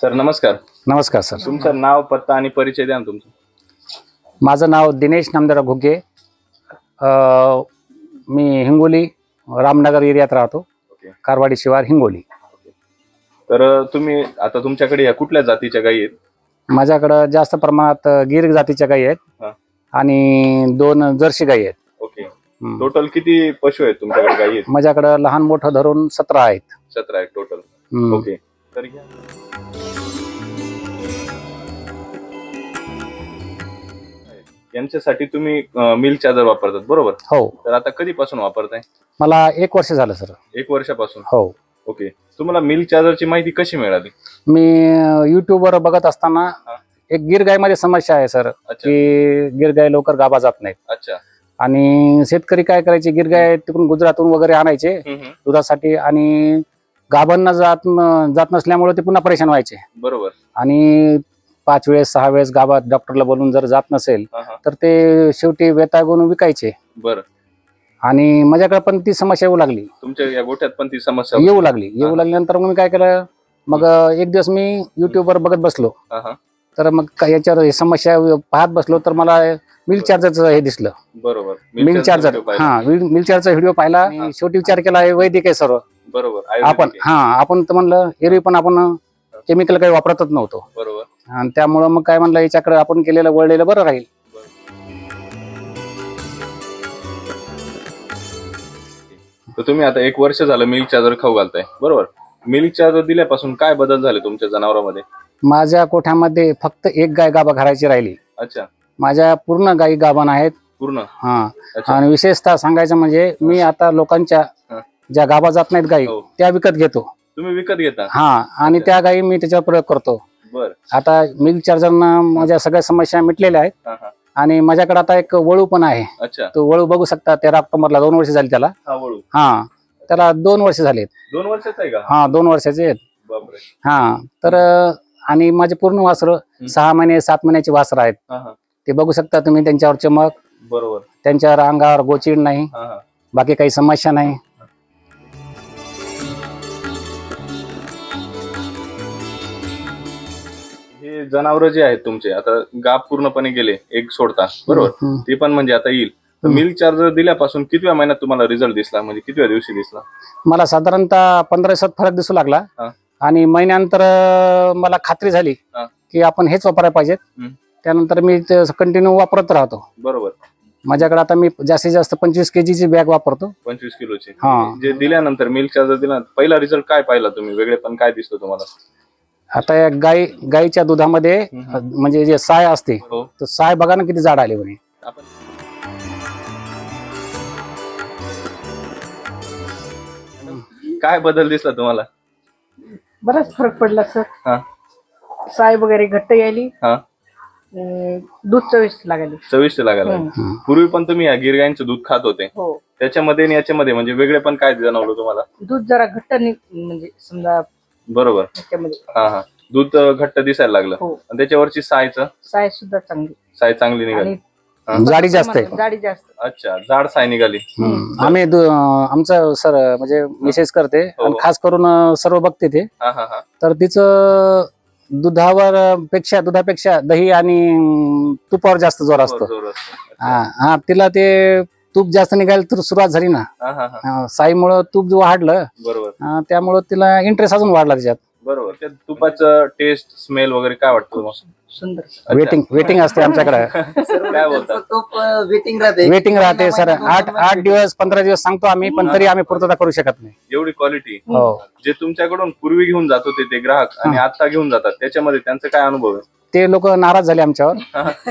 Sir नमस्कार. नमस्कार sir. तुमचं नाव पत्ता आणि परिचय द्या ना तुमचा. माझं नाव दिनेश नामदार घुगे. अ, मी हिंगोली रामनगर एरियात राहतो. ओके. कारवाडी शिवार हिंगोली. तर अं, तुम्ही आता तुमच्याकडे या कुठल्या जातीच्या गायी आहेत? माझ्याकडं जास्त प्रमाणात गिर जातीच्या गायी आहेत. हा. आणि दोन जर्सी गायी आहेत. ओके. हम्म. टोटल किती पशु आहेत तुमच्याकडे गायी आहेत? माझ्याकडं लहान मोठं धरून सतरा आहेत. सतरा आहेत टोटल. हम्म. ओके. तर घ्या. यांच्यासाठी तुम्ही मिल्क चार्जर वापरतात बरोबर? हो. तर आता कधीपासून वापरताय? मला एक वर्ष झालं सर. एक वर्षापासून? हो. ओके. तुम्हाला मिल्क चार्जरची माहिती कशी मिळाली? मी युट्यूबवर बघत असताना. एक गिर गायमध्ये समस्या आहे सर की गिर गाय लवकर गाभा जात नाहीत. अच्छा. आणि शेतकरी काय करायचे गिर गाय तिकडून गुजरातून वगैरे आणायचे. दुधासाठी आणि गाभांना जात न- जात नसल्यामुळे ते पुन्हा परेशान व्हायचे. बरोबर. आणि पाच वेळेस सहा वेळेस गावात डॉक्टरला बोलून जर जात नसेल हा हा. तर ते शेवटी वेतागून विकायचे. बरं. आणि माझ्याकडे पण ती समस्या येऊ लागली. तुमच्या या गोठ्यात पण ती समस्या? येऊ लागली. येऊ लागल्यानंतर मग मी काय केलं? मग एक दिवस मी युट्यूबवर बघत बसलो. हा हा. तर मग काय याच्यावर हे समस्या पाहत बसलो तर मला मिल्क चार्जरचं हे दिसलं. बरोबर. Milk charger. हा मिल्क चार्जरचा व्हिडिओ पाहिला. आणि शेवटी विचार केला हे वैदिक आहे सर्व. बरोबर आपण. हा आपण तर म्हणलं एरवी पण आपण केमिकल काही वापरतच नव्हतो. बरोबर. आणि त्यामुळं मग काय म्हणलं याच्याकडे आपण केलेलं वळलेलं बरं राहील. तर तुम्ही आता एक वर्ष झालं मिल्क चार्जर खाऊ घालताय बरोबर? मिल्क चार्जर दिल्यापासून काय बदल झाले तुमच्या जनावरांमध्ये? माझ्या कोठ्यामध्ये फक्त एक गाय गाभा घरायची राहिली. अच्छा. माझ्या पूर्ण गायी गाभान आहेत. पूर्ण? हा. आणि विशेषतः सांगायचं म्हणजे मी आता लोकांच्या. ज्या गाभा जात नाहीत गायी हो. त्या विकत घेतो. तुम्ही विकत घेता? हा आणि त्या गायी मी त्याच्यावर प्रयोग करतो. बर. आता मिल्क चार्जरनं माझ्या सगळ्या समस्या मिटलेल्या आहेत. हा हा. आणि माझ्याकडे आता एक वळू पण आहे. अच्छा. तो वळू बघू शकता तेरा ऑक्टोबरला दोन वर्ष झाली त्याला. हा वळू. हा त्याला दोन वर्ष झालेत. दोन वर्षाचा आहे का? हा दोन वर्षाचे आहेत. बापरे. हा तर अं, आणि माझे पूर्ण वासरं सहा महिने सात महिन्याची वासरं आहेत. हा हा. ते बघू शकता तुम्ही त्यांच्यावर चमक. बरोबर. त्यांच्यावर अंगावर गोचीड नाही. हा हा. बाकी काही समस्या नाही. जनावर जे आहेत तुमचे आता गाप पूर्णपणे गेले एक सोडता बरोबर. ते पण म्हणजे आता येईल. मिल्क चार्जर दिल्यापासून कितव्या महिन्यात तुम्हाला रिझल्ट दिसला? म्हणजे कितव्या दिवशी दिसला? मला साधारणतः पंधरा दिवसात फरक दिसू लागला. हा. आणि महिन्यानंतर अं, मला खात्री झाली हा. की आपण हेच वापरायला पाहिजेत. हम्म. त्यानंतर मी कंटिन्यू वापरत राहतो. बरोबर. माझ्याकडे आता मी जास्तीत जास्त पंचवीस केजीची बॅग वापरतो. पंचवीस किलोचे. हा. जे दिल्यानंतर मिल्क चार्जर दिला पहिला रिझल्ट काय पाहिला तुम्ही? वेगळे पण काय दिसतो तुम्हाला? आता या गाई गाईच्या दुधामध्ये म्हणजे जे साय असते हो. तर साय बघा ना किती जाड आली म्हणे. आपण काय बदल दिसला तुम्हाला? बराच फरक पडला सर. हा. साय वगैरे घट्ट यायली. हा. अं, दूध चविष्ट लागली चविष्ट लागायला. हम्म. पूर्वी पण तुम्ही या गिरगाईंचं दूध खात होते. हो. त्याच्यामध्ये आणि याच्यामध्ये म्हणजे वेगळे पण काय जाणवलं तुम्हाला? दूध जरा घट्ट नि- म्हणजे समजा बरोबर. त्याच्यामध्ये. हा हा. दूध अं, घट्ट दिसायला लागलं. हो. आणि त्याच्यावरची सायचं साय सुद्धा चांगली. साय चांगली निघाली. आणि हा. जाडी जास्त आहे. जाडी जास्त. अच्छा जाड साय निघाली. हम्म. आम्ही दु- अं, आमचं सर म्हणजे मिसेस करते. हो. आणि खास करून अं, सर्व बघते ते. हा हा हा. तर तिचं दुधावर अं, पेक्षा दुधापेक्षा दही आणि अं, तुपावर जास्त जोर असतो. जोर असतो. हा हा तिला ते तूप जास्त निघायला तर सुरुवात झाली ना. हा हा हा. अं, साईमुळं तूप जो वाढलं बरोबर. अं, त्यामुळं तिला इंटरेस्ट अजून वाढला त्याच्यात. बरोबर. त्या तुपाचं टेस्ट स्मेल वगैरे काय वाटतं तुम्हाला? सुंदर. वेटिंग वेटिंग असते आमच्याकडे. काय बोलता? वेटिंग राहते. वेटिंग राहते सर. आठ आठ दिवस पंधरा दिवस सांगतो आम्ही पण तरी आम्ही पूर्तता करू शकत नाही. एवढी क्वालिटी हो. जे तुमच्याकडून पूर्वी घेऊन जात होते ते ग्राहक आणि आता घेऊन जातात त्याच्यामध्ये त्यांचा काय अनुभव आहे ते लोक नाराज झाले आमच्यावर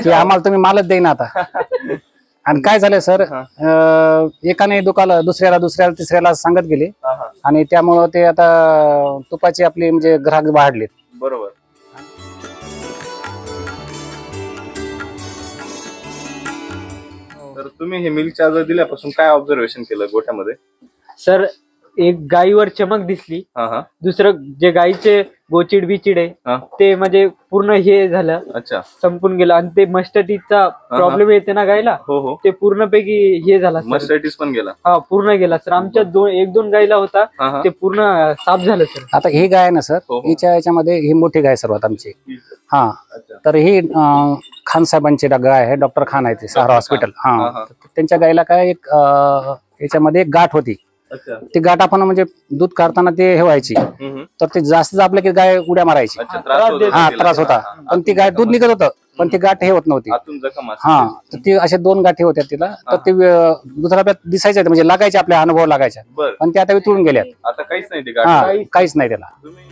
की आम्हाला तुम्ही मालच देईना आता. आणि काय झालं सर एकाने दुकाला दुसऱ्याला दुसऱ्याला तिसऱ्याला सांगत गेले. आणि त्यामुळं ते आता तुपाची आपली म्हणजे ग्राहक वाढलेत. बरोबर. तर तुम्ही हे मिल्क चार्जर दिल्यापासून काय ऑब्झर्वेशन केलं गोठ्यामध्ये? सर एक गायीवर चमक दिसली. हा हा. दुसरं जे गायीचे गोचिड बिचिड हा. आहे ते म्हणजे पूर्ण हे झालं. अच्छा. संपून गेलं. आणि ते मस्टटीचा प्रॉब्लेम येते ना गायला हो हो. ते पूर्णपैकी हे झाला सर. मस्टॅटिस पण गेला. हा पूर्ण गेला सर. आमच्या दोन एक दोन गायीला होता. हा हा. ते पूर्ण साफ झालं सर. आता ही गाय आहे ना सर हो, हो. हिच्या याच्यामध्ये ही मोठी गाय सर्वात आमची. हा अच्छा. तर ही अं, खान साहेबांची डा- गाय आहे डॉक्टर खान आहे ते सहारा डॉक्टर हॉस्पिटल. हा, हा हा. तर त्यांच्या गायला काय एक अं, याच्यामध्ये एक गाठ होती. ती गाठ आपण म्हणजे दूध काढताना ते हे व्हायची. तर ते जास्त दाबलं की गाय उड्या मारायची. हा, त्रास होत. पण ती गाय दूध निघत होतं पण ती गाठ हे होत नव्हती. हा तर ती अशा दोन गाठी होत्या तिला. तर ते दुसऱ्या दिसायच्या म्हणजे लागायच्या आपल्या अनुभव लागायच्या. पण त्या आता वितळून गेल्यात. आता काहीच नाही ते हा काहीच नाही त्याला. तुम्ही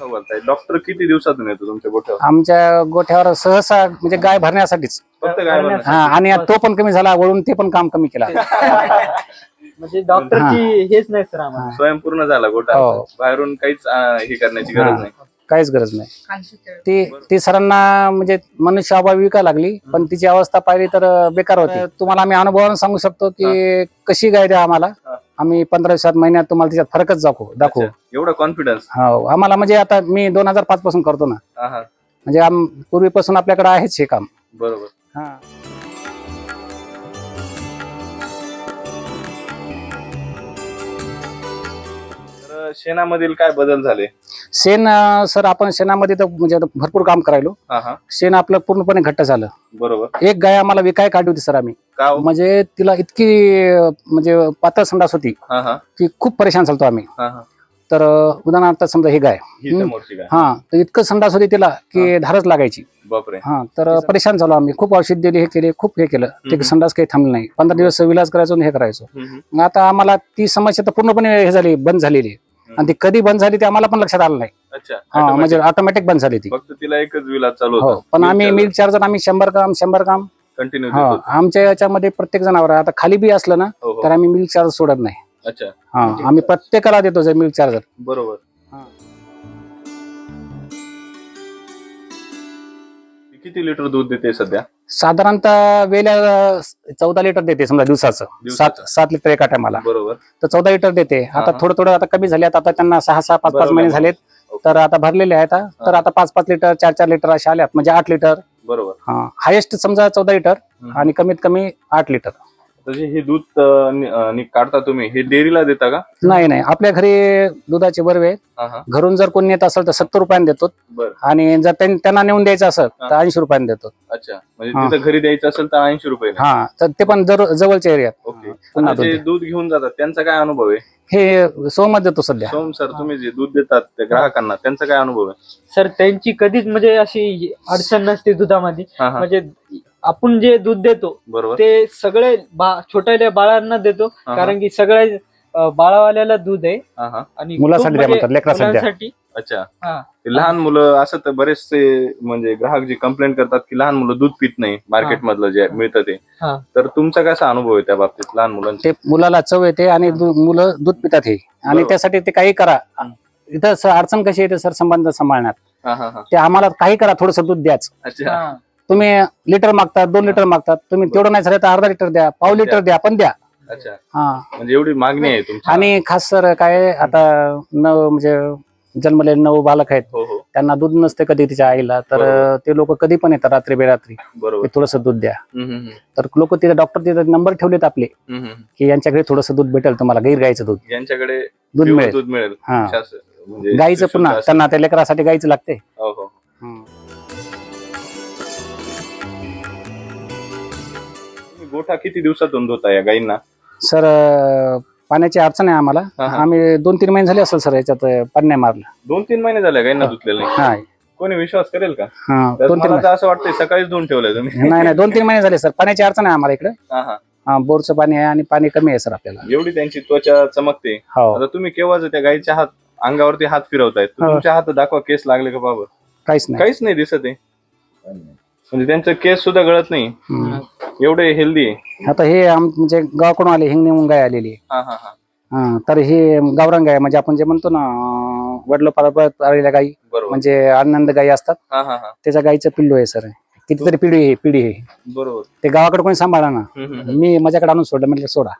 हो डॉक्टर किती दिवसातून येतो तुमच्या गोठ्यावर? आमच्या गोठ्यावर सहसा म्हणजे गाय भरण्यासाठीच. फक्त काय म्हणणार हा आणि तो पण कमी झाला वळून ते पण काम कमी केला. म्हणजे डॉक्टरची हेच नाही सर आम्हाला. स्वयंपूर्ण झाला गोठा. हो. बाहेरून काहीच अं, हे करण्याची. गरज नाही. काहीच गरज नाही. ती ती सरांना म्हणजे मनुष्य अभावी विका लागली पण तिची अवस्था पाहिली तर बेकार होती. तुम्हाला आम्ही अनुभवानं सांगू शकतो की कशी गाय द्या आम्हाला. हा. आम्ही पंधरा दिवसात महिन्यात तुम्हाला तिच्यात फरकच दाखवू दाखवू. अच्छा. एवढा कॉन्फिडन्स हो. आम्हाला म्हणजे आता मी दोन हजार पाच पासून करतो ना. म्हणजे आम पूर्वीपासून आपल्याकडे आहेच हे काम. बरोबर. हा. तर शेणामधील काय बदल झाले? शेण अं, सर आपण शेणामध्ये तर म्हणजे आता भरपूर काम करायलो. हा हा. शेण आपलं पूर्णपणे घट्ट झालं. बरोबर. एक गाय आम्हाला विकाय काढली होती सर आम्ही. का हो? म्हणजे तिला इतकी अं, म्हणजे पातळ संडास होती हा हा. की खूप परेशान झालतो आम्ही. हा हा. तर उदाहरणार्थ समजा ही गाय. ही हम्म. हा तर इतकं संडास होती तिला की धारच लागायची. बापरे. हा तर परेशान झालो आम्ही. खूप औषध दिली हे केले खूप हे केलं. ते हम्म. संडास काही थांबलं नाही. पंधरा दिवस विलाज करायचो आणि हे करायचो. हम्म, हम्म. मग आता आम्हाला ती समस्या तर पूर्णपणे हे झाली बंद झालेली. आहे. आणि ती कधी बंद झाली ते आम्हाला पण लक्षात आलं नाही. अच्छा. हा Automatic. म्हणजे ऑटोमॅटिक बंद झाली ती. फक्त तिला एकच विलाज चालू हो पण आम्ही मिल्क चार्जर आम्ही शंभर ग्राम शंभर ग्राम कंटिन्यू हा आमच्या याच्यामध्ये प्रत्येक जनावर आता खाली बी असलं ना हो हो. तर आम्ही मिल्क चार्जर सोडत नाही. अच्छा. हा आम्ही प्रत्येकाला देतो मिल्क चार्जर. बरोबर. हा. किती लिटर दूध देते सध्या? साधारणतः वेल्या चौदा लिटर देते समजा दिवसाचं. सात सात लिटर एका टायमाला बरोबर. तर चौदा लिटर देते. आता. थोडं थोडं आता कमी झाले. आता त्यांना सहा सहा पाच पाच. महिने झालेत. तर आता भरलेले आहेत. तर आता पाच पाच लिटर चार चार लिटर असे आल्यात. म्हणजे आठ लिटर. बरोबर. हा. हायेस्ट समजा चौदा लिटर. आणि कमीत कमी आठ लिटर. तर जे हे दूध अं, नि- अं, नि- काढता तुम्ही. हे डेअरीला देता का? नाही नाही. आपल्या घरी दुधाचे बर्वे आहेत. हा हा. घरून जर कोणी येत असेल तर सत्तर रुपयाने देतो बर. आणि जर त्यां- त्यांना नेऊन द्यायचं असेल तर ऐंशी रुपयाने देतो अच्छा. म्हणजे हा. तिथं घरी द्यायचं असेल तर ऐंशी रुपये हा. तर ते पण जर जवळच्या एरियात. ओके. पुन्हा आता जे दूध. दूध घेऊन जातात. त्यांचा काय अनुभव आहे? हे सोमत देतो सध्या. सोम सर तुम्ही जे दूध देतात त्या ग्राहकांना त्यांचा काय अनुभव आहे? सर त्यांची कधीच म्हणजे अशी अडचण नसते दुधामध्ये. हा हा. म्हणजे आपण जे दूध देतो बरोबर. ते सगळे बा- छोट्या बाळांना देतो. हा. कारण की सगळे अं, बाळावाल्याला दूध आहे. हा हा. आणि मुलासाठी खूप द्या म्हणजे म्हणतात, लेकरासाठी द्या. मुलांसाठी. अच्छा. हा. ते लहान मुलं असं तर बरेचसे म्हणजे ग्राहक जे कंप्लेंट करतात की लहान मुलं दूध पित नाही मार्केट मधलं जे मिळतं ते. हा. तर तुमचा कसा अनुभव आहे त्या बाबतीत लहान मुलांचे? ते मुलाला चव येते आणि दु- मुलं दूध पितात हे. आणि बरोबर. त्यासाठी ते काही करा. इथं स- अडचण कशी येते सर संबंध सांभाळण्यात. हा हा हा. ते आम्हाला काही करा थोडस दूध द्याच. अच्छा. हा. तुम्ही लिटर मागतात दोन लिटर मागतात तुम्ही तेवढं नाही झालं तर अर्धा लिटर द्या पाव लिटर द्या पण द्या. अच्छा. हा. म्हणजे एवढी मागणी आहे तुमची. आणि खास सर काय आता नव म्हणजे जन्मलेले नऊ बालक आहेत. हो हो. त्यांना दूध नसते कधी तिच्या आईला तर. ते लोक कधी पण येतात रात्री बेरात्री. बरोबर. थोडस दूध द्या. हम्म, हम्म, हम्म. तर लोक तिथे डॉक्टर तिथे नंबर ठेवलेत आपले हम्म, हम्म. की यांच्याकडे थोडस दूध भेटेल तुम्हाला गैर गाईचं दूध. यांच्याकडे दूध pure मिळेल. दूध मिळेल. हा. शास- म्हणजे गाईचं शुद्ध पुन्हा असं. त्यांना त्या लेकरासाठी गाईचं लागते. हो हो. तुम्ही गोठा किती दिवसातून धुता या गाईंना सर पाण्याची अडचण आहे आम्हाला. आम्ही दोन तीन महिने झाले असेल सर याच्यात पाणी नाही मारलं. दोन तीन महिने झाले गाईंना धुतलेलं हा. कोणी विश्वास करेल का? हा दोन तीन असं वाटतंय सकाळीच धुवून ठेवलंय तुम्ही. नाही नाही दोन तीन महिने झाले सर. पाण्याची अडचण आहे आम्हाला इकडे. बोरचं पाणी आहे आणि पाणी कमी आहे सर आपल्याला. एवढी त्यांची त्वचा चमकते. हो. आता तुम्ही केव्हाच त्या गाईच्या हात अंगावरती हात फिरवतायत? हो. तुमच्या हात दाखवा केस लागले का बाबा? काहीच नाही. काहीच नाही दिसत आहे. म्हणजे त्यांचं केस सुद्धा गळत नाही. एवढे हेल्दी आहे. आता हे आम म्हणजे गावाकडून आले हिंगणी गाय आलेली. आहे. हा हा हा. हा तर हे गावरान गाय म्हणजे आपण जे म्हणतो ना वडलो आलेल्या गाई बरोबर. म्हणजे आनंद गाई असतात. हा हा हा. त्याच्या गाईचं पिल्लू आहे सर. कितीतरी पिढी आहे पिढी आहे. बरोबर. ते गावाकडे कोणी सांभाळा ना. हम्म, हम्म, हम्म. मी माझ्याकडे आणून सोडलं म्हटलं सोडा.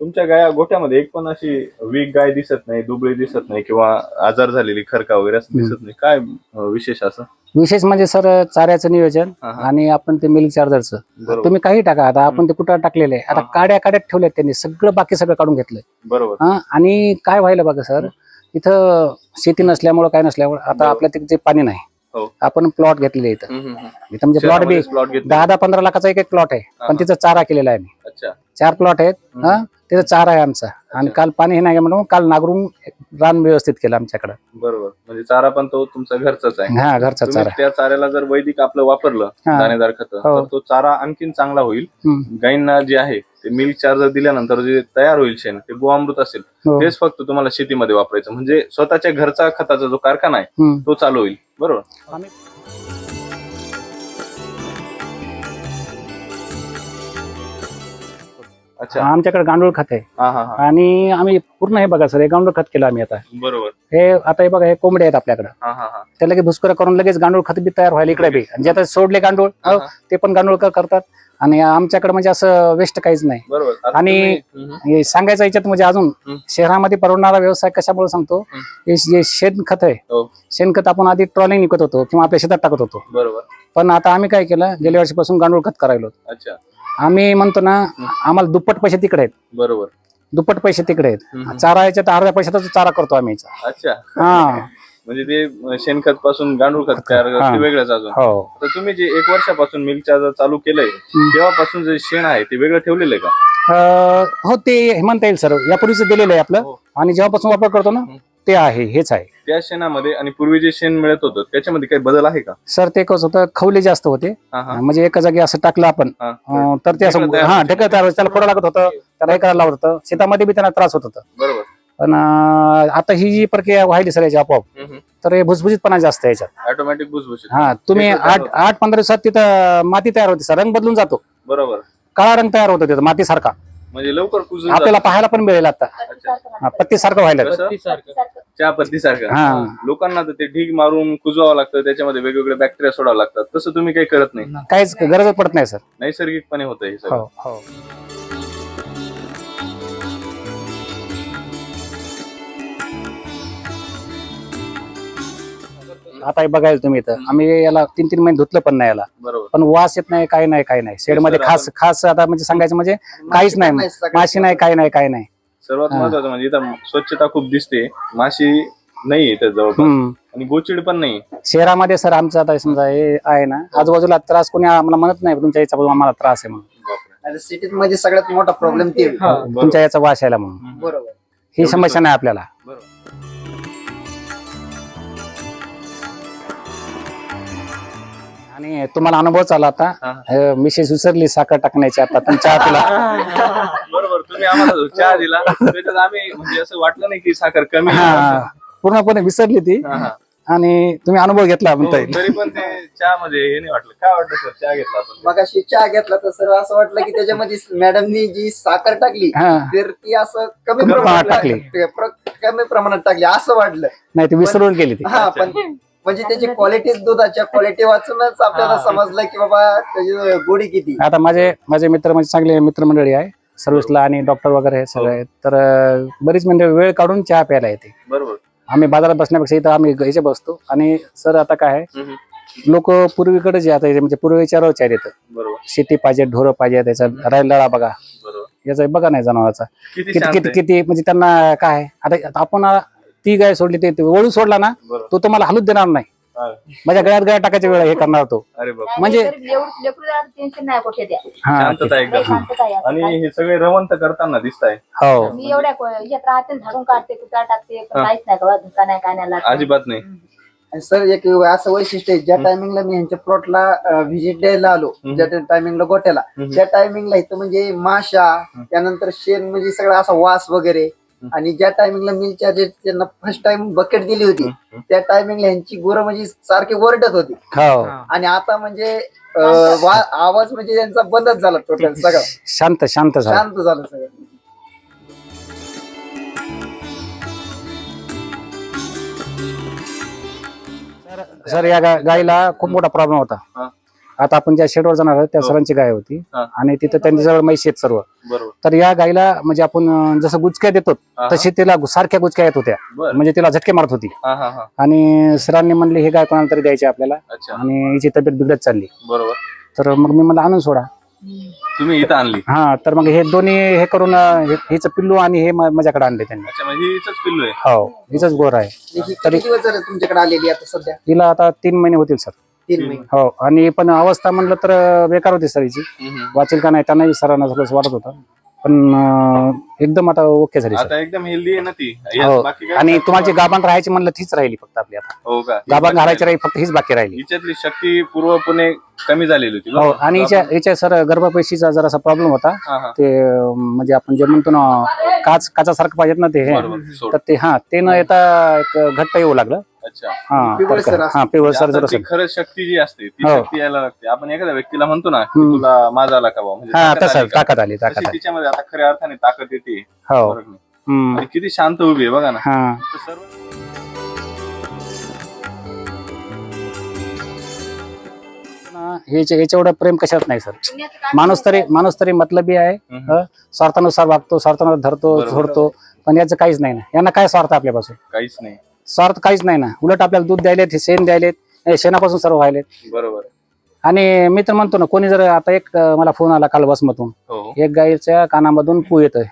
तुमच्या गाया गोठ्यामध्ये एक पण अशी वीक गाय दिसत नाही दुबळी दिसत नाही किंवा आजार झालेली खरका वगैरे असं दिसत नाही काय अं, विशेष असं विशेष म्हणजे सर चाऱ्याचं नियोजन हा, हा. आणि आपण ते मिल्क चार्जरचं बरोबर तुम्ही काही टाका आता आपण ते कुठं टाकलेलं आता हा. काड्या काड्यात ठेवल्यात त्यांनी सगळं बाकी सगळं काढून घेतलंय बरोबर हा आणि काय व्हायला बघा सर इथं शेती नसल्यामुळं काय नसल्यामुळं आता बरोबर. आपल्या तिथे पाणी नाही हो. आपण प्लॉट घेतलेले इथं हम्म, हम्म, हम्म. इथं म्हणजे प्लॉट बी plot. दहा दहा पंधरा लाखाचा एक एक प्लॉट आहे हा, पण हा. तिथं चारा केलेला आहे मी अच्छा चार प्लॉट आहेत हम्म. हा तिथं चारा आहे आमचा आणि. काल पाणी हे नाही म्हणून काल नागरून रान व्यवस्थित केलं आमच्याकडे बरोबर म्हणजे चारा पण तो तुमचा घरचाच आहे हा घरचा तुम्ही चारा त्या चाऱ्याला जर वैदिक आपलं वापरलं हा. दाणेदार खत हो. तर तो चारा आणखीन चांगला होईल हम्म. गायींना जे आहे ते मिल्क चार्जर दिल्यानंतर जे तयार होईल शेण ते गोअमृत असेल हो. तेच फक्त तुम्हाला शेतीमध्ये वापरायचं म्हणजे स्वतःच्या घरचा खताचा जो कारखाना आहे हम्म. तो चालू होईल बरोबर आम्ही- अच्छा. आमच्याकडे गांडूळ खत आहे. हा हा हा. आणि आम्ही पूर्ण हे बघा सर हे गांडूळ खत केलं आम्ही आता. बरोबर. हे आता हे बघा हे कोंबडे आहेत आपल्याकडे. हा हा हा. त्या लगेच भुसकर करून लगेच गांडूळ खत बी तयार व्हायला इकडे बी. आणि जे आता सोडले गांडूळ हा. ते पण गांडूळ क- करतात. आणि आमच्याकडे म्हणजे असं वेस्ट काहीच नाही. बरोबर. आता आणि- तुम्ही- हम्म, हे सांगायचं याच्यात म्हणजे अजून. शहरामध्ये परवडणारा व्यवसाय कशामुळे सांगतो. हे जे शेणखत आहे हो. शेणखत आपण आधी ट्रॉली निघत होतो किंवा आपल्या शेतात टाकत होतो. बरोबर. पण आता आम्ही काय केलं गेल्या वर्षीपासून गांडूळ खत करायलो. अच्छा. आम्ही म्हणतो ना आम्हाला दुप्पट पैसे तिकडे आहेत. बरोबर. दुप्पट पैसे तिकडे आहेत. चारा याच्यात अर्ध्या पैशाचा चारा करतो आम्ही याचा. अच्छा. हा. म्हणजे ते शेणखत पासून गांडूळ खत तयार. करतात, ते वेगळंच अजून. हो. तर तुम्ही जे एक वर्षापासून मिल्क चार्जर चालू केलंय तेव्हापासून जे शेण आहे ते वेगळं ठेवलेलं आहे का? अं, हो ते म्हणता येईल सर. यापूर्वीच दिलेलं आहे आपलं. हो. आणि जेव्हापासून वापर करतो ना ते आहे हेच आहे. त्या शेणामध्ये आणि पूर्वी जे शेण मिळत होतं त्याच्यामध्ये काही बदल आहे का? सर ते कसं होतं खवले जास्त होते. हा हा. म्हणजे एका जागी असं टाकलं आपण. हा अं, तर ते असं तयार हा तयार व्हायचं, त्याला फोडा लागत होतं त्याला हे करायला लागत होतं. शेतामध्ये बी त्यांना त्रास होत होता. बरोबर. पण अं, आता ही जी प्रक्रिया व्हायली सर याची आपोआप तर हे भुसभुशीतपणा जास्त आहे याच्यात. ऑटोमॅटिक भुसभुशीत. हा तुम्ही आठ. आठ पंधरा दिवसात तिथं माती तयार होते सर. रंग बदलून जातो. बरोबर. काळा रंग तयार होतो तिथं मातीसारखा. म्हणजे लवकर कुजून आपल्याला पाहायला पण मिळेल आता. हा, पत्तीसारखं व्हायला? चहा पत्ती सारखं हा. लोकांना तर ते ढीग मारून कुजवावं लागतं त्याच्यामध्ये वेगवेगळे बॅक्टेरिया सोडावं लागतात. तसं तुम्ही काही करत नाही. काहीच गरजच पडत नाही सर. नैसर्गिकपणे होतं हे सगळं. हो हो. आता हे बघायला तुम्ही इथं. आम्ही याला तीन तीन महिने धुतलं पण नाही याला. बरोबर. पण वास येत नाही काही नाही काही नाही. शेडमध्ये सर, खास खास आता म्हणजे सांगायचं म्हणजे काहीच नाही माशी नाही काही नाही काही नाही. सर्वात हा. महत्वाचं म्हणजे इथं स्वच्छता खूप दिसते. माशी नाही इथं जवळपास. हम्म. आणि गोचिड पण नाही. शहरामध्ये सर आमचं आता समजा हे आहे ना आजूबाजूला त्रास कोणी आम्हाला म्हणत नाही तुमच्या याच्या बाजूला आम्हाला त्रास आहे म्हणून. सिटीत मध्ये सगळ्यात मोठा प्रॉब्लेम ते. तुमच्या याचा वास यायला म्हणून. बरोबर ही समस्या नाही आपल्याला. बरोबर. आणि तुम्हाला अनुभव चाला आता. हा. मिसेस विसरली साखर टाकण्याची आता तुमच्या हातीला. बरोबर तुम्ही आम्हाला चहा दिला त्याच्यात आम्ही म्हणजे असं वाटलं नाही की साखर कमी आहे. हा. पूर्णपणे विसरली ती. हा, हा. आणि तुम्ही अनुभव घेतला हो, म्हणता येईल. तरी पण ते चहा मध्ये हे नाही वाटलं. काय वाटलं सर चहा घेतला आपण? मग अशी चहा घेतला तर सर असं वाटलं की त्याच्यामध्ये मॅडमनी जी साखर टाकली हा. तर ती असं कमी कमी प्रमाणात प्रमाणात टाकली. प्र- कमी प्रमाणात टाकली असं वाटलं. नाही ती विसरून गेली ती. हा पण म्हणजे त्याची क्वालिटीच दुधाच्या क्वालिटी वाचूनच आपल्याला समजलं की बाबा त्याची गोडी किती? आता माझे माझे मित्र म्हणजे चांगले मित्रमंडळी आहे सर्व्हिसला आणि डॉक्टर वगैरे हे सगळे आहेत. तर बरीच म्हणजे वेळ काढून चहा प्यायला येते. बरोबर. आम्ही बाजारात बसण्यापेक्षा इथं आम्ही इथे बसतो. आणि सर आता काय आहे लोक पूर्वीकडे जे आता इथे म्हणजे पूर्वीच्या रोज आहेत इथं बरोबर. शेती पाहिजे ढोरं पाहिजे त्याचा रायलडा बघा. बरोबर. याचा बघा नाही जनावराचा. किती किती किती म्हणजे त्यांना काय आता आता आपण ती गाय सोडली ते ते वळू सोडला ना बरोबर तो तुम्हाला हलूच देणार नाही. माझ्या गळ्यात गळ्यात टाकायच्या वेळा हे करणार तो. अरे बाप म्हणजे- टेन्शन नाही कुठे द्या. हा. शांतता लय एकदम. शांतता आहे आणि. हे सगळे रवंत करताना दिसत आहे हो. मी एवढ्या को- यात राहते झाडून काढते कुठं टाकते पण हा. काहीच नाही का धक्का नाही काय नाही लागत. अजिबात नाही. आणि सर एक असं वैशिष्ट्य आहे ज्या टायमिंगला मी यांच्या प्लॉटला व्हिजिट द्यायला आलो. ज्या टायमिंगला गोट्याला. त्या टायमिंगला इथं म्हणजे माशा त्यानंतर शेण म्हणजे सगळा असा वास वगैरे आणि ज्या टायमिंगला मिल चार्जेस त्यांना फर्स्ट टाइम बकेट दिली होती. त्या टायमिंगला यांची गुरं म्हणजे सारखी ओरडत होती. हो आणि आता म्हणजे अं, वा- आवाज म्हणजे त्यांचा बंदच झाला टोटल सगळं. शांत शांत झालं. शांत झालं सगळं. सर या गा- गाईला खूप मोठा प्रॉब्लेम होता. हा. आता आपण ज्या शेडवर जाणार आहोत त्या हो. सरांची गाय होती. हा. आणि तिथं त्यांच्याजवळ म्हैशी आहेत सर्व. बरोबर. तर या गायला म्हणजे आपण अं, जसं गुचक्या देतो हा, हा. तशी तिला गु- सारख्या गुचक्या येत होत्या. बरं. म्हणजे तिला झटके मारत होती. हा हा हा. आणि सरांनी म्हणले हे गाय कोणाला तरी द्यायची आपल्याला. अच्छा. आणि हिची तब्येत बिघडत चालली. बरोबर. तर मग मी मला आणून सोडा. तुम्ही इथं आणली. हा तर मग हे दोन्ही हे करून अं, हे- हिचं पिल्लू आणि हे मा- माझ्याकडे आणले त्यांनी. अच्छा म्हणजे हिचंच पिल्लू आहे. हो हिचंच गोर आहे. किती दिवस झाले तुमच्याकडे आलेली आता सध्या? हिला आता तीन महिने होतील सर. तीन महिने. हो आणि पण अवस्था म्हणलं तर बेकार होती सर हिची हम्म. वाचेल का नाही त्यांनाही सरांना थोडंसं वाटत होतं. पण अं, एकदम आता ओके झाली सर. आता एकदम हेल्दी आहे ना ती. हो यात बाकी काय आणि तुम्हाला जी गाभान राहायची म्हणलं तीच राहिली फक्त आपली आता. हो का? गाभान घालायची राहिली फक्त हीच बाकी राहिली. हिच्यातली शक्ती पूर्वपणे कमी झालेली होती हो बरोबर? आणि हिच्या हिच्या सर गर्भपेशीचा जरासा प्रॉब्लेम होता. हा हा. ते अं, म्हणजे आपण जे म्हणतो ना काच काचासारखं पाहिजेत ना ते हे. बरोबर सोड. तर ते हा ते न येता एक घट्ट येऊ लागलं. हा पिवळसर. हा जर असेल खरंच शक्ती जी असते ती हो. शक्ती यायला लागते आपण एखाद्या व्यक्तीला म्हणतो ना की. तुला माझा आला का भाऊ म्हणजे हा ताकद तसं आली का? ताकद आली ताकद तशी आली तिच्यामध्ये आता खऱ्या अर्थाने ताकद येते हो फरक नाही. हम्म. आणि किती शांत उभी आहे बघा ना हा तर सर्व ना, याच्या याच्या एवढं प्रेम कशात नाही सर माणूस तरी माणूस तरी मतलबी आहे हम्म. हं? स्वार्थानुसार वागतो स्वार्थानुसार धरतो बरोबर. सोडतो पण याचं काहीच नाही ना यांना काय स्वार्थ आपल्यापासून काहीच नाही स्वार्थ काहीच नाही ना उलट आपल्याला दूध द्यायलेत हे शेण द्यायलेत शेणापासून सर्व व्हायलेत बरोबर आणि मी तर म्हणतो ना कोणी जर आता एक मला फोन आला काल बसमधून हो हो. एक गाईच्या कानामधून पू येतोय.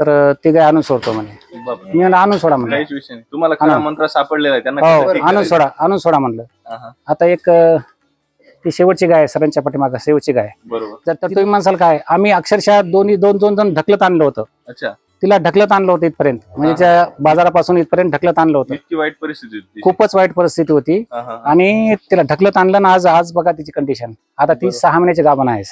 तर ती गाय आणून सोडतो म्हणे. मी आणून सोडा म्हणलं तुम्हाला. मंत्र सापडलेला हो आणून. सोडा आणून सोडा म्हणलं. आता एक ती शेवटची गाय सरांच्या पाठीमागं शेवटची गाय बरोबर तर तुम्ही म्हणसाल काय आम्ही अक्षरशः दोन्ही दोन दोन जण ढकलत आणलं होतं अच्छा तिला ढकलत आणलं होतं इथपर्यंत. म्हणजे. त्या बाजारापासून इथपर्यंत ढकलत आणलं होतं. इतकी वाईट परिस्थिती होती तिची. खूपच वाईट परिस्थिती होती. हा, हा, हा. आणि तिला ढकलत आणलं ना आज आज बघा तिची कंडिशन आता ती बरोबर. सहा महिन्याची गाभण आहे.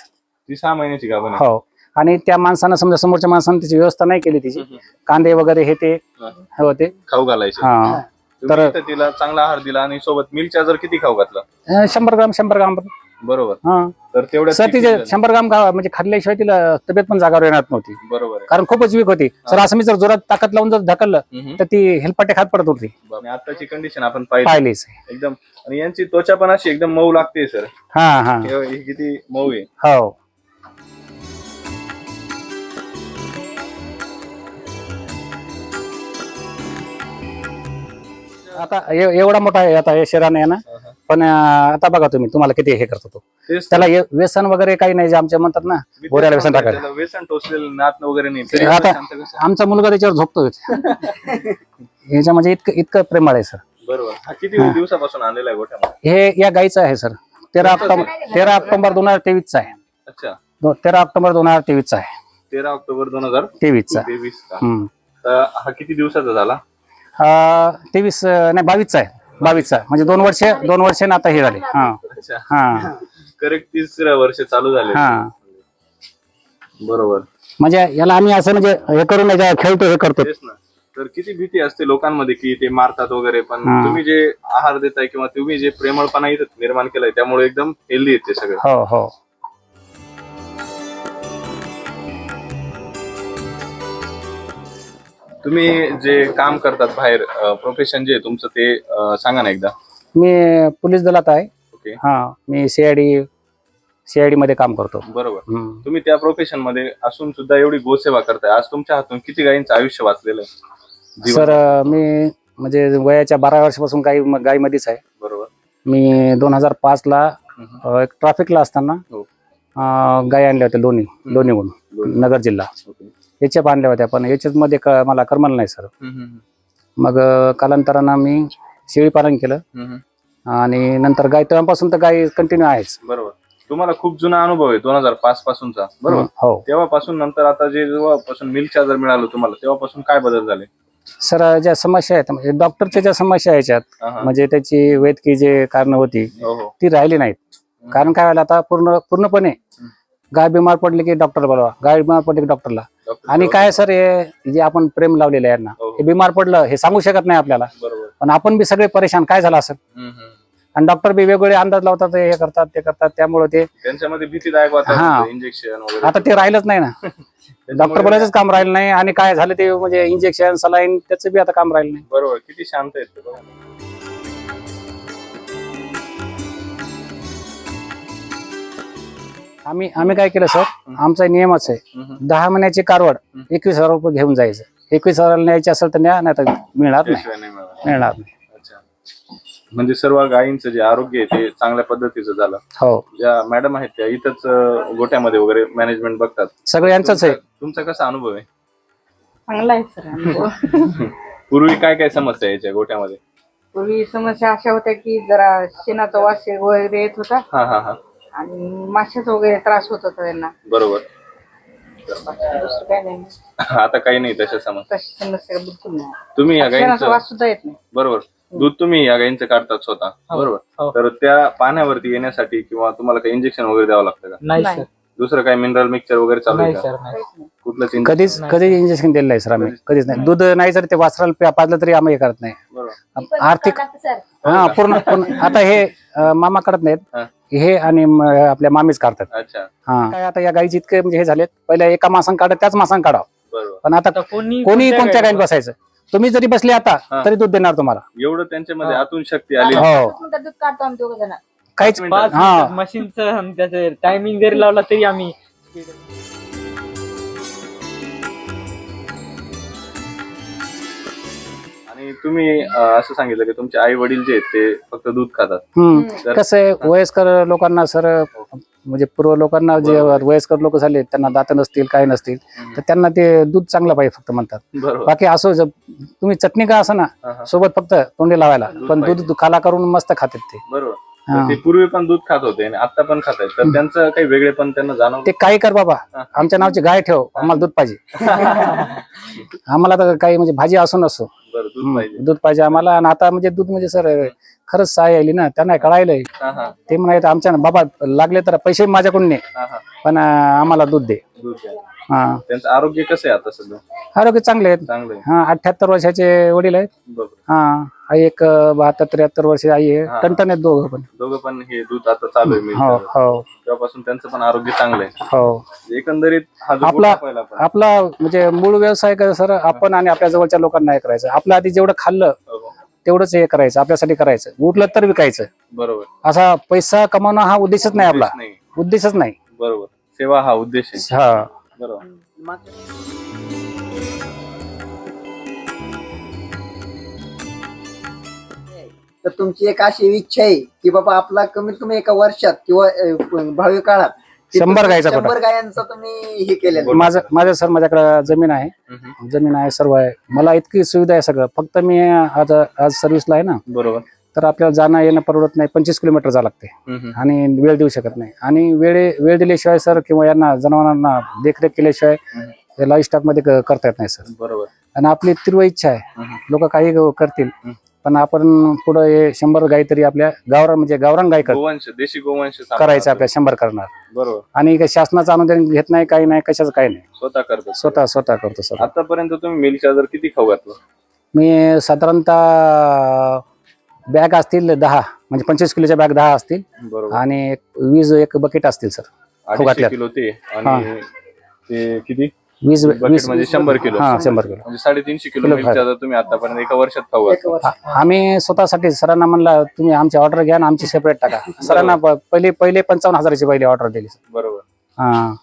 ती सहा महिन्याची गाभण आहे. हो. आणि त्या माणसानं समजा समोरच्या माणसानं त्याची व्यवस्था नाही केली तिची. हम्म. कांदे वगैरे हे ते हा. हो ते खाऊ घालायचे. हा. तुम्ही तर- इथं तिला चांगला आहार दिला आणि सोबत मिल्क चार्जर किती खाऊ घातला? अं, शंभर ग्राम शंभर ग्राम. बरोबर. हा. तर तेवढ्या सर तिचे शंभर ग्राम म्हणजे खाल्ल्याशिवाय तिला तब्येत पण जागावर येणार नव्हती. बरोबर आहे. कारण खूपच वीक होती. सर असं मी जर जोरात ताकद लावून जर ढकललं हम्म. तर ती हेलपाटे खात पडत होती. आणि आताची कंडिशन आपण पाहिली. पाहिलीच एकदम. आणि यांची त्वचा पण अशी एकदम मऊ लागते सर. हा हा. ही किती मऊ आहे. हो. आता एव- एवढा मोठा आहे आता हे शरीराने आहे ना? पण आता बघा तुम्ही तुम्हाला किती हे करतो तो. त्याला व्यसन वगैरे काही नाही जे आमचे म्हणतात ना गोऱ्याला व्यसन टाकायला. त्याला व्यसन टोचलेलं नात वगैरे नाही. आता-? आमचा मुलगा त्याच्यावर झोपतोय. ह्याच्या म्हणजे इतकं इतकं प्रेमळ आहे सर. बरोबर. हा किती दिवसापासून आणलेला आहे गोठ्यामध्ये? हे या गाईचं आहे सर. तेरा ऑक्टोबर तेरा ऑक्टोबर दोन हजार तेवीसचा आहे. अच्छा. दो- तेरा ऑक्टोबर दोन हजार तेवीसचा आहे. तेरा ऑक्टोबर दोन हजार तेवीस हम्म. तर हा किती दिवसाचा झाला? तेवीस नाही बावीसचा आहे. बावीसचा म्हणजे दोन वर्ष दोन वर्ष आता हे झाले. हा. अच्छा. हा. करेक्ट तिसऱ्या वर्ष चालू झाले. हा. बरोबर. म्हणजे याला आम्ही असं म्हणजे हे करून खेळतो हे करतो. तेच ना. तर किती भीती असते लोकांमध्ये की ते मारतात वगैरे पण हा. तुम्ही जे आहार देताय किंवा तुम्ही जे प्रेमळपणा इथं निर्माण केलाय त्यामुळे एकदम हेल्दी येते सगळं. हो हो. तुम्ही जे काम करतात बाहेर प्रोफेशन जे आहे तुमचं ते अं, सांगा ना एकदा. मी पोलीस दलात आहे. ओके. हा मी सीआयडी सीआयडी मध्ये काम करतो. बरोबर. हम्म. तुम्ही त्या प्रोफेशनमध्ये असून सुद्धा एवढी गोसेवा करताय. आज तुमच्या हातून किती गायींचं आयुष्य वाचलेलं आहे? जीवन. सर मी म्हणजे वयाच्या बारा वर्षापासून गाई गाईमध्येच आहे. बरोबर. मी दोन हजार पाच ला हम्म. अं, एक ट्रॅफिकला असताना हो. अं, गाय आणल्या होत्या लोणी लोणीहून लोणी. नगर जिल्हा. ओके. याच्यात आणल्या होत्या पण याच्यात मध्ये मला करमलं नाही सर. मग कालांतरानं मी शेळी पालन केलं. आणि नंतर गाय तेव्हापासून तर गाय कंटिन्यू आहेच. बरोबर. तुम्हाला खूप जुना अनुभव आहे दोन हजार पाच पासूनचा. बरोबर? हो. तेव्हापासून नंतर आता जे जेव्हापासून मिल्क चार्जर मिळालं तुम्हाला तेव्हापासून काय बदल झाले? सर ज्या समस्या आहेत म्हणजे डॉक्टरच्या ज्या समस्या आहेत याच्यात. म्हणजे त्याची वैद्यकीय जे कारण होती हो हो. ती राहिली नाहीत. कारण काय व्हायला आता पूर्ण पूर्णपणे गाय बिमार पडली की डॉक्टर बोलवा गाय बिमार पडली की डॉक्टरला. डॉक्टर आणि काय सर हे जे आपण प्रेम लावलेलं आहे यांना हो, हो. हे बिमार पडलं हे सांगू शकत नाही आपल्याला. पण आपण बी सगळे परेशान काय झालं असं. आणि डॉक्टर बी वेगवेगळे अंदाज लावतात हे करतात ते करतात त्यामुळे ते त्यांच्यामध्ये भीतीदायक हा. इंजेक्शन आता ते राहिलंच नाही ना. डॉक्टर बोलायचंच काम राहिलं नाही आणि काय झालं ते म्हणजे इंजेक्शन सलाईन त्याचं बी आता काम राहिलं नाही. बरोबर किती शांत आहेत आम्ही आम्ही काय केलं सर? आमचा नियमच आहे. दहा महिन्याची कारवड. एकवीस हजार रुपये घेऊन जायचं. एकवीस हजार न्यायची असेल तर न्या नाही तर मिळणार नाही. त्याशिवाय नाही मिळणार. मिळणार नाही. अच्छा. म्हणजे सर्व गायींचं जे आरोग्य आहे ते चांगल्या पद्धतीचं झालं. हो. ज्या मॅडम आहेत त्या इथंच अं, गोट्यामध्ये वगैरे मॅनेजमेंट बघतात. सगळं यांचंच आहे. तुमचा तुमचा कसा अनुभव आहे? चांगला आहे सर अनुभव. पूर्वी काय काय समस्या यायच्या गोट्यामध्ये? पूर्वी समस्या अशा होत्या की जरा शेणाचा वास वगैरे येत होता. हा हा हा. आणि माशाचा वगैरे त्रास होत होता त्यांना. बरोबर. बाकी दुसरं काय नाही. आता काही नाही तशा समस्या. तशी समस्या बिलकुल नाही. तुम्ही या शेणाचा गायींचं वास सुद्धा येत नाही. बरोबर. दूध तुम्ही या गायींचं काढतात स्वतः. बरोबर. हो. तर त्या पाण्यावरती येण्यासाठी किंवा तुम्हाला काही इंजेक्शन वगैरे द्यावं लागतं का? नाही नाही. सर दुसरं काही मिनरल मिक्सचर वगैरे चालू आहे नाही का? सर नाही. काहीच नाही कुठलंच injection? कधीच कधीच इंजेक्शन दिलेलं नाही सर आम्ही. कधीच नाही. दूध नाही जर ते वासराला पाजलं तरी आम्ही हे करत नाही. बरोबर. आर्थिक हा पूर्ण पूर्ण. आता हे अं, मामा करत हा. नाहीत हे आणि म- आपल्या मामीच काढतात. अच्छा. हा. काय आता या गाईचे इतके म्हणजे हे झालेत? पहिल्या एका मासांग काढत त्याच मासांग काढावं बरोबर. पण आता आता कोणी कोणी कोणत्या गायीत बसायचं? तुम्ही जरी बसले आता हा. तरी दूध देणार तुम्हाला. एवढं त्यांच्यामध्ये हा. आतून शक्ती आली. हो. दूध काढतो आम्ही दोघ जण. काहीच. पाच हा. मशीनचं त्याचं टायमिंग जरी लावला तरी आम्ही तुम्ही अं, असं सांगितलं की तुमचे आई वडील जे आहेत ते फक्त दूध खातात. हम्म. कसं आहे वयस्कर लोकांना सर म्हणजे पूर्व लोकांना जे वयस्कर लोक झाले त्यांना दात नसतील काय नसतील तर त्यांना ते दूध चांगलं पाहिजे फक्त म्हणतात. बरोबर. बाकी असो जर तुम्ही चटणी का असं ना हा, हा. सोबत फक्त तोंडी लावायला दूध पण. दूध खाला करून मस्त खातात ते. बरोबर. हा. ते पूर्वी पण दूध खात होते आणि आता पण खात आहेत. तर त्यांचं काही वेगळे पण त्यांना जाणवलं. ते काही कर बाबा हा. आमच्या नावची गाय ठेव आम्हाला दूध पाहिजे. आम्हाला तर काही म्हणजे भाजी असो नसो. हम्म, दूध पाहिजे आम्हाला. आणि आता म्हणजे दूध म्हणजे सर खरंच सहाय आली ना त्यांना कळायलंय. हा हा. ते म्हणायचं आमच्या बाबा लागले तर पैसे माझ्याकडून ने हा हा. पण अं, आम्हाला दूध दे. दूध. हा. त्यांचं आरोग्य कसं आहे आता सध्या? आरोग्य चांगले आहेत चांगलं आहे. हा अठ्याहत्तर वर्षाचे वडील आहेत. बरोबर. हा आई एक अं, बहात्तर त्र्याहत्तर वर्ष आई. आहे. टनटन आहेत दोघं पण. दोघं पण हे दूध आता चालू आहे हो मिळतं. हो. तेव्हापासून त्यांचं पण आरोग्य चांगलं आहे हो. एकंदरीत हा जो आपला- गोठा पहिला पण. आपला म्हणजे मूळ व्यवसाय काय सर आपण आणि आपल्या जवळच्या लोकांना हे करायचं. आपलं आधी जेवढं खाल्लं हो, हो. तेवढंच हे करायचं आपल्यासाठी करायचं. उठलं तर विकायचं. बरोबर. असा पैसा कमावणं हा उद्देशच नाही आपला. उद्देश नाही. उद्देशच नाही. बरोबर. सेवा हा उद्देश आहे. हा. बरोबर. तर तुमची एक अशी इच्छा आहे की बाबा आपला कमीत कमी एका वर्षात किंवा अं, भावी काळात की शंभर तुम्ही गायचा शंभर गायांचा तुम्ही हे केलेलं आहे. माझं माझं सर माझ्याकडे जमीन आहे हम्म. जमीन आहे सर्व आहे मला इतकी सुविधा आहे सगळं फक्त मी आज आज सर्व्हिसला आहे ना बरोबर तर आपल्याला जाणं येणं परवडत नाही पंचवीस किलोमीटर जावं लागते हम्म. आणि वेळ देऊ शकत नाही आणि वेळ वेळ दिल्याशिवाय सर किंवा यांना जनावरांना देखरेख केल्याशिवाय हम्म. लाईफ स्टॉकमध्ये क- करता येत नाही सर बरोबर आणि आपली तीव्र इच्छा आहे हम्म. लोक काही ग- करतील हम्म. पण आपण पुढे हे शंभर गाई तरी आपल्या गावरान म्हणजे गावरान गाय कर- गोवंश देशी गोवंश सांभाळा. करायचं आपल्या शंभर करणार. बरोबर. आणि काही शासनाचं अनुदान घेत नाही काही नाही कशाचं काही नाही. स्वतः करतो स्वतः स्वतः करतो सर आतापर्यंत तुम्ही मिल्क चार्जर किती खाऊ घातलं? मी साधारणतः बॅग असतील दहा म्हणजे पंचवीस किलोच्या बॅग दहा असतील. बरोबर. आणि एक वीस एक बकेट असतील सर. अडीचशे घातल्यात. किलो ते. आणि ते किती? वीस वीस म्हणजे शंभर किलो. हा शंभर किलो. म्हणजे साडेतीनशे किलो तुम्ही आतापर्यंत एका वर्षात खाऊ घातलं. आ- आम्ही स्वतःसाठी सरांना म्हणलं तुम्ही आमची ऑर्डर घ्या आणि आमची सेपरेट टाका. सरांना प- पहिले पहिले पंचावन्न हजाराची पहिली ऑर्डर दिली बरोबर. हा.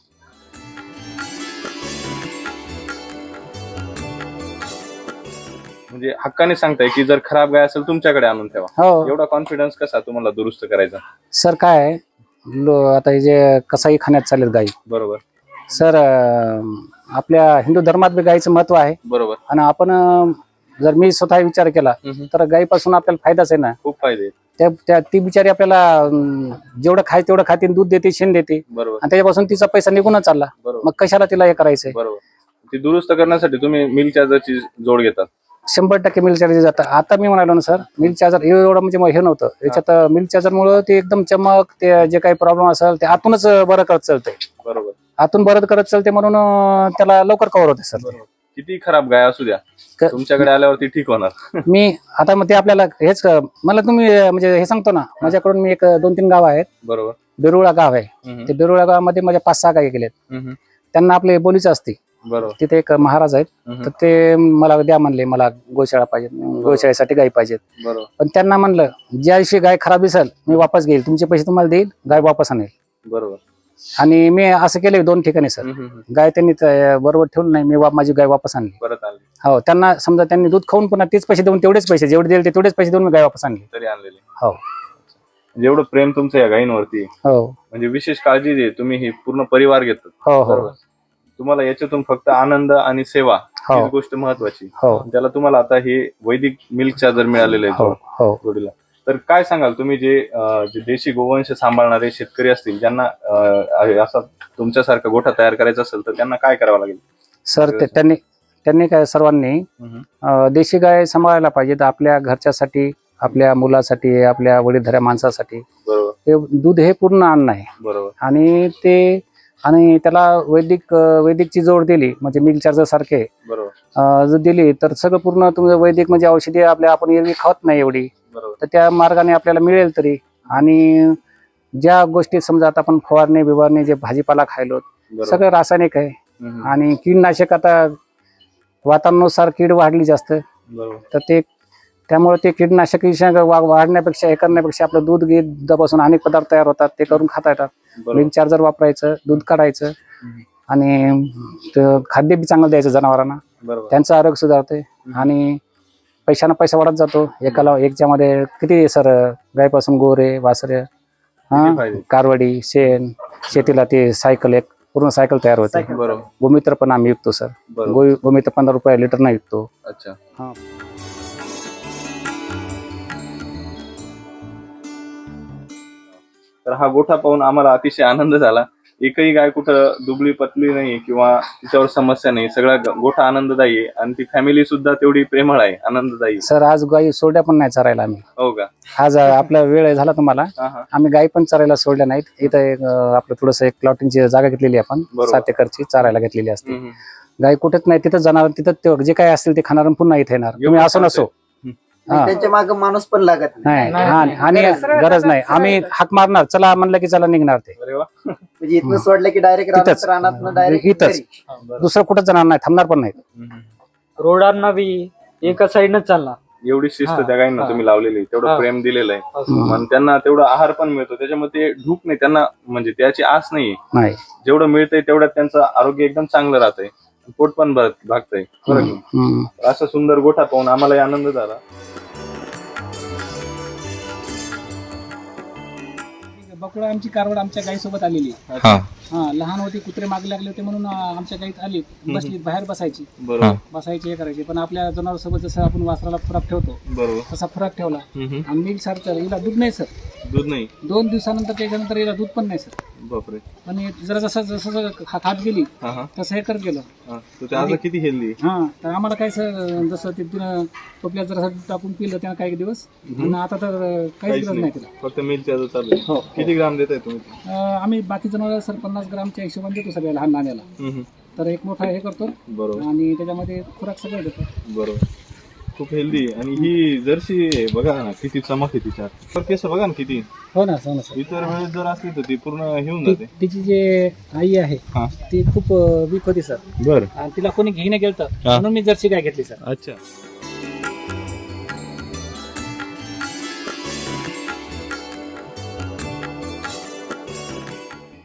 म्हणजे हक्काने सांगताय की जर खराब गाय असेल तुमच्याकडे आणून ठेवा. हो. एवढा कॉन्फिडन्स कसा तुम्हाला दुरुस्त करायचा? सर काय आहे, लो- आता हे जे कसाई खाण्यात चालेल गाई. बरोबर. सर अं, आपल्या हिंदू धर्मात बी गाईचं महत्त्व आहे. बरोबर. आणि आपण अं, जर मी स्वतः विचार केला हम्म. तर गाईपासून आपल्याला फायदाच आहे ना. खूप फायदे आहेत. त्या त्या ती बिचारी आपल्याला अं, जेवढं खाय तेवढं खाते दूध देते शेण देते. आणि बरोबर त्याच्यापासून तिचा पैसा निघूनच चालला. बरोबर. मग कशाला तिला हे करायचंय बरोबर. ती दुरुस्त करण्यासाठी तुम्ही मिल्क चार्जरची जोड घेतात शंभर टक्के मिल्क चार्जर जातं. आता मी म्हणालो ना सर मिल्क चार्जर एवढं म्हणजे हे नव्हतं. याच्यात मिल्क चार्जर मुळे ते एकदम चमक ते जे काही प्रॉब्लेम असेल ते आतूनच बरं करत चालतंय. बरोबर. आतून बरं करत चालते म्हणून अं, त्याला लवकर कव्हर होते सर किती खराब गाय असू द्या. क- तुमच्याकडे आल्यावरती ठीक होणार. मी आता मग ते आपल्याला हेच अं, मला तुम्ही अं, म्हणजे हे सांगतो ना माझ्याकडून मी एक अं, दोन तीन गाव आहेत. बरोबर. बेरुळा गाव आहे. हम्म. ते बेरुळा गावामध्ये माझ्या पाच सहा गायी गेलेत. हम्म. त्यांना आपले बोलीचं असते. बरोबर. तिथे एक महाराज आहेत. हम्म. तर ते मला द्या म्हणले मला गोशाळा पाहिजे गोशाळेसाठी गाई पाहिजेत. बरोबर. पण त्यांना म्हणलं ज्या दिवशी गाय खराब दिसेल मी वापस घेईल. तुमचे पैसे तुम्हाला देईल गाय वापस आणेल. बरोबर. आणि मी असं केलं दोन ठिकाणी सर. हम्म, हम्म, हम्म. गाय त्यांनी त- बरोबर ठेवलं नाही मी वा- माझी गाय वापस आणली. परत आले हो त्यांना समजा त्यांनी दूध खाऊन पुन्हा तेच पैसे देऊन तेवढेच पैसे जेवढे दिले ते तेवढेच पैसे देऊन मी गाय वापस आणली. तरी आणलेले. हो. जेवढं प्रेम तुमचं या गायींवरती. आहे, हो. म्हणजे विशेष काळजी जे तुम्ही ही पूर्ण परिवार घेतात. हो हो. बरोबर. तुम्हाला याच्यातून फक्त आनंद आणि सेवा हो. हीच गोष्ट महत्वाची. हो. त्याला तुम्हाला आता हे वैदिक मिल्क चार्जर मिळालेलं आहे हो हो. जोडीला तर काय सांगाल तुम्ही जे अं, जे देशी गोवंश सांभाळणारे शेतकरी असतील ज्यांना अं, असा तुमच्यासारखा गोठा तयार करायचा असेल तर त्यांना काय करावं लागेल? सर ते त्यांनी त्यांनी काय सर्वांनी हम्म. अं, देशी गाय सांभाळायला पाहिजे तर आपल्या घरच्यासाठी आपल्या मुलासाठी आपल्या वडीलधाऱ्या माणसासाठी. बरोबर. हे दूध हे पूर्ण अन्न आहे. बरोबर. आणि ते आणि त्याला वैदिक अं, वैदिकची जोड दिली म्हणजे मिल्क चार्जर सारखे. बरोबर. अं, जर दिली तर सगळं पूर्ण तुमचं वैदिक म्हणजे औषधी आपल्या आपण एरवी खात नाही एवढी. तर त्या मार्गाने आपल्याला मिळेल तरी. आणि ज्या गोष्टी समजा आता आपण फवारणी बिवारणी जे भाजीपाला खायलो सगळं रासायनिक आहे. आणि कीडनाशक आता वातावरणानुसार कीड वाढली जास्त. तर ते त्यामुळे ते कीटनाशक वा- वाढण्यापेक्षा हे करण्यापेक्षा आपलं दूध घे दुधापासून अनेक पदार्थ तयार होतात. ते करून खाता येतात. मिल्क चार्जर वापरायचं दूध काढायचं. आणि खाद्य बी चांगलं द्यायचं जनावरांना. त्यांचं आरोग्य सुधारते आणि पैशानं पैसा वाढत जातो. एकाला एकच्यामध्ये किती सर गायपासून गोरे वासरे हा? कारवडी शेण शेतीला ते सायकल एक पूर्ण सायकल तयार होते. बरोबर. गोमित्र पण आम्ही विकतो सर. बरोबर. गो गोमित्र पंधरा रुपये लिटर नाही विकतो. अच्छा. हा. तर हा गोठा पाहून आम्हाला अतिशय आनंद झाला. एकही गाय कुठं दुबळी पतली नाही किंवा तिच्यावर समस्या नाही सगळा ग- गोठा आनंददायी आहे. आणि ती फॅमिली सुद्धा तेवढी प्रेमळ आहे आनंददायी आहे. सर आज गाई सोड्या पण नाही चरायला आम्ही. हो का? आज अं, आपला वेळ झाला तुम्हाला. हा हा. आम्ही गाई पण चरायला सोडल्या नाहीत. इथं एक, अं, आपलं थोडस एक प्लॉटिंगची जागा घेतलेली आहे आपण. बरोबर. सात एकरची चारायला घेतलेली असते. हम्म, हम्म. गाय कुठेच नाही तिथं जाणार तिथं ते जे काय असतील ते खाणार आणि पुन्हा इथे येणार. तुम्ही असो नसो. हा. त्यांच्या मागे माणूस पण लागत नाही. नाही हा, आणि गरज नाही. आम्ही हाक मारणार चला म्हणलं की चला निघणार ते. अरे वा. म्हणजे इथनं सोडलं की डायरेक्ट. रानात डायरेक्ट इथंच. दुसरं कुठं जाणार नाही थांबणार पण नाही. हम्म. रोडांना बी एका साईडनच चालणार एवढी शिस्त हा, त्या गायींना हा. तुम्ही लावलेली आहे. तेवढं हा. प्रेम दिलेलं आहे. आणि त्यांना तेवढा आहार पण मिळतो. त्याच्यामध्ये ते ढूक नाही. त्यांना म्हणजे त्याची आस नाही नाही. जेवढं मिळतंय तेवढ्यात त्यांचं आरोग्य एकदम चांगलं राहतंय. पोट पण भरत भागतंय. बरं की? हम्म. असा सुंदर गोठा पाहून आम्हालाही आनंद झाला. बकुळा आमची कारवड आमच्या गाईसोबत आलेली हा. हा. लहान होती कुत्रे मागे लागले होते म्हणून अं, आमच्या गाईत आली. बसली बाहेर बसायची. बरोबर. बसायची हे करायची. पण आपल्या जनावरांसोबत जसं आपण वासराला फरक ठेवतो बरोबर. तसा फरक ठेवला. हम्म, हम्म. आणि मिल्क सर हिला दूध नाही सर. दूध नाही? दोन दिवसानंतर त्याच्यानंतर हिला दूध पण नाही सर. बापरे. हे जरा जसं जसं जसं खा- खात गेली हा हा. तसं हे करत गेलं. हा तर ते आज किती हेल्दी हा तर आम्हाला काय सर जसं ते तिनं टोपल्यात जरा दूध टाकून पिलं त्यानं काही दिवस आणि आता तर अं, काहीच गरज नाही. तिला. फक्त मिल्क चालू आहे हो किती ग्राम देत आहे तुम्ही? अं, आम्ही बाकी जनावर सर पन्नास ग्रामच्या हिशोबाने देतो सगळ्या लहान नाण्याला. हम्म, हम्म. तर एक मोठा हे करतो बरोबर. आणि त्याच्यामध्ये खुराक सगळं देतो. बरोबर. खूप हेल्दी आणि ही जर्सी आहे, बघा ना किती चमक आहे तिच्यात तर केस बघा ना किती. हो ना हो ना सर इतर वेळेस जर असली तर ती पूर्ण घेऊन ती- जाते. तिची जे आई आहे हा. ती खूप वीक होती सर बर. आणि तिला कोणी घेणं गेलं हा. म्हणून मी जर्सी गाय घेतली सर अच्छा.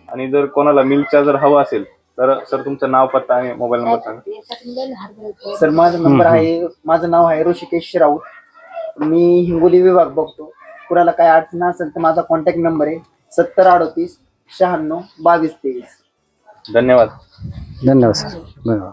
आणि जर कोणाला मिल्क चार्जर हवा असेल तर सर तुमचं नाव पत्ता आणि मोबाईल नंबर सांगा. सर माझा नंबर आहे माझं नाव आहे ऋषिकेश राऊत. मी हिंगोली विभाग बघतो. कुणाला काय अडचण असेल तर माझा कॉन्टॅक्ट नंबर आहे सत्तर अडोतीस शहाण्णव बावीस तेवीस. धन्यवाद. धन्यवाद सर. धन्यवाद.